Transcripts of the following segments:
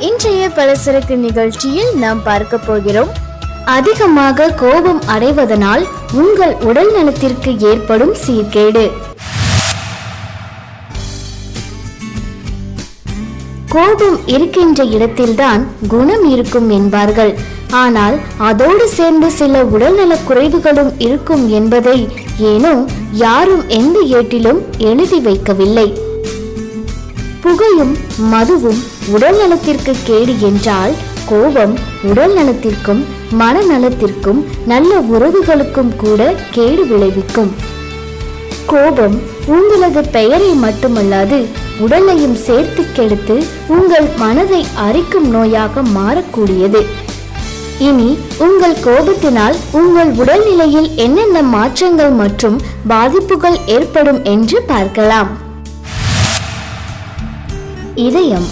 இன்றைய பலசரக்கு நிகழ்ச்சியில் நாம் பார்க்க போகிறோம். அதிகமாக கோபம் அடைவதனால் உங்கள் உடல் நலத்திற்கு ஏற்படும் சீர்கேடு. கோபம் இருக்கின்ற இடத்தில்தான் குணம் இருக்கும் என்பார்கள். ஆனால் அதோடு சேர்ந்து சில உடல்நலக் குறைவுகளும் இருக்கும் என்பதை ஏனோ யாரும் எந்த ஏட்டிலும் எழுதி வைக்கவில்லை. புகையும் மதுவும் உடல் நலத்திற்கு கேடு என்றால் கோபம் உடல் நலத்திற்கும் மனநலத்திற்கும் நல்ல உறவுகளுக்கும் கூட கேடு விளைவிக்கும். கோபம் உங்களது பெயரை மட்டுமல்லாது உடலையும் சேர்த்து கெடுத்து உங்கள் மனதை அரிக்கும் நோயாக மாறக்கூடியது. இனி உங்கள் கோபத்தினால் உங்கள் உடல்நிலையில் என்னென்ன மாற்றங்கள் மற்றும் பாதிப்புகள் ஏற்படும் என்று பார்க்கலாம். இதயம்.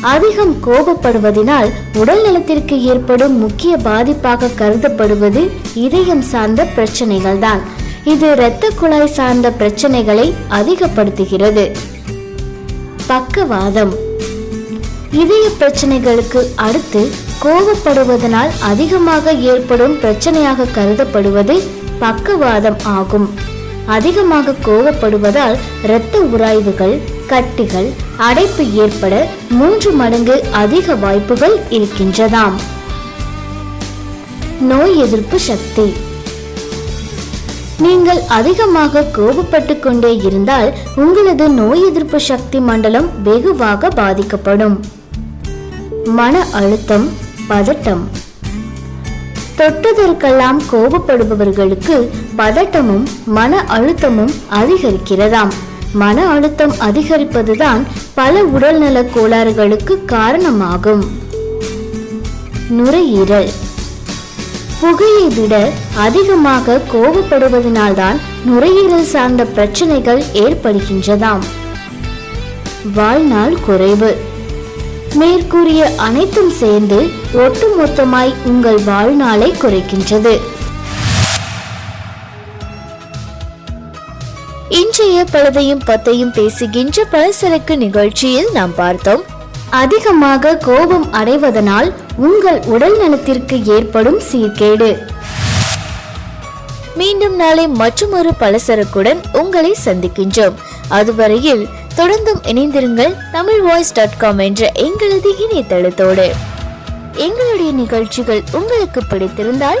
அதிகம் கோபப்படுவதனால் உடல் நலத்திற்கு ஏற்படும் முக்கிய பாதிப்பாக கருதப்படுவது இதயம் சார்ந்த பிரச்சனைகள் தான் இது இரத்த குழாய் சார்ந்த பிரச்சனைகளை அதிகப்படுத்துகிறது. பக்கவாதம். இதய பிரச்சனைகளுக்கு அடுத்து கோபப்படுவதனால் அதிகமாக ஏற்படும் பிரச்சனையாக கருதப்படுவது பக்கவாதம் ஆகும். அதிகமாக கோபப்படுவதால் இரத்த உராய்வுகள் கட்டிகள் அடைப்பு ஏற்பட மூன்று மடங்கு அதிக வாய்ப்புகள் இருக்கின்றதாம். நோய் எதிர்ப்பு சக்தி. நீங்கள் அதிகமாக கோபப்பட்டு கொண்டே இருந்தால் உங்களது நோய் எதிர்ப்பு சக்தி மண்டலம் வெகுவாக பாதிக்கப்படும். மன அழுத்தம் பதட்டம். தொட்டதற்கெல்லாம் கோபப்படுபவர்களுக்கு பதட்டமும் மன அழுத்தமும் அதிகரிக்கிறதாம். மன அழுத்தம் அதிகரிப்பதுதான் பல உடல்நல கோளாறுகளுக்கு காரணமாகும். நுரையீரல். புகையை விட அதிகமாக கோபப்படுவதனால்தான் நுரையீரல் சார்ந்த பிரச்சனைகள் ஏற்படுகின்றதாம். வாழ்நாள் குறைவு. மேற்கூறிய அனைத்தும் சேர்ந்து ஒட்டுமொத்தமாய் உங்கள் வாழ்நாளை குறைக்கின்றது. இன்றைய பழுதையும் பத்தையும் பேசுகின்ற பலசரக்கு நிகழ்ச்சியில் நாம் பார்த்தோம். அதிகமாக கோபம் அடைவதனால் உங்கள் உடல் நலத்திற்கு ஏற்படும் சீர்கேடு. மீண்டும் நாளை மற்றொரு பலசரக்குடன் உங்களை சந்திக்கின்றோம். அதுவரையில் தொடர்ந்தும் இணைந்திருங்கள் தமிழ் வாய்ஸ் டாட் காம் என்ற எங்களது இணையதளத்தோடு. எங்களுடைய நிகழ்ச்சிகள் உங்களுக்கு பிடித்திருந்தால்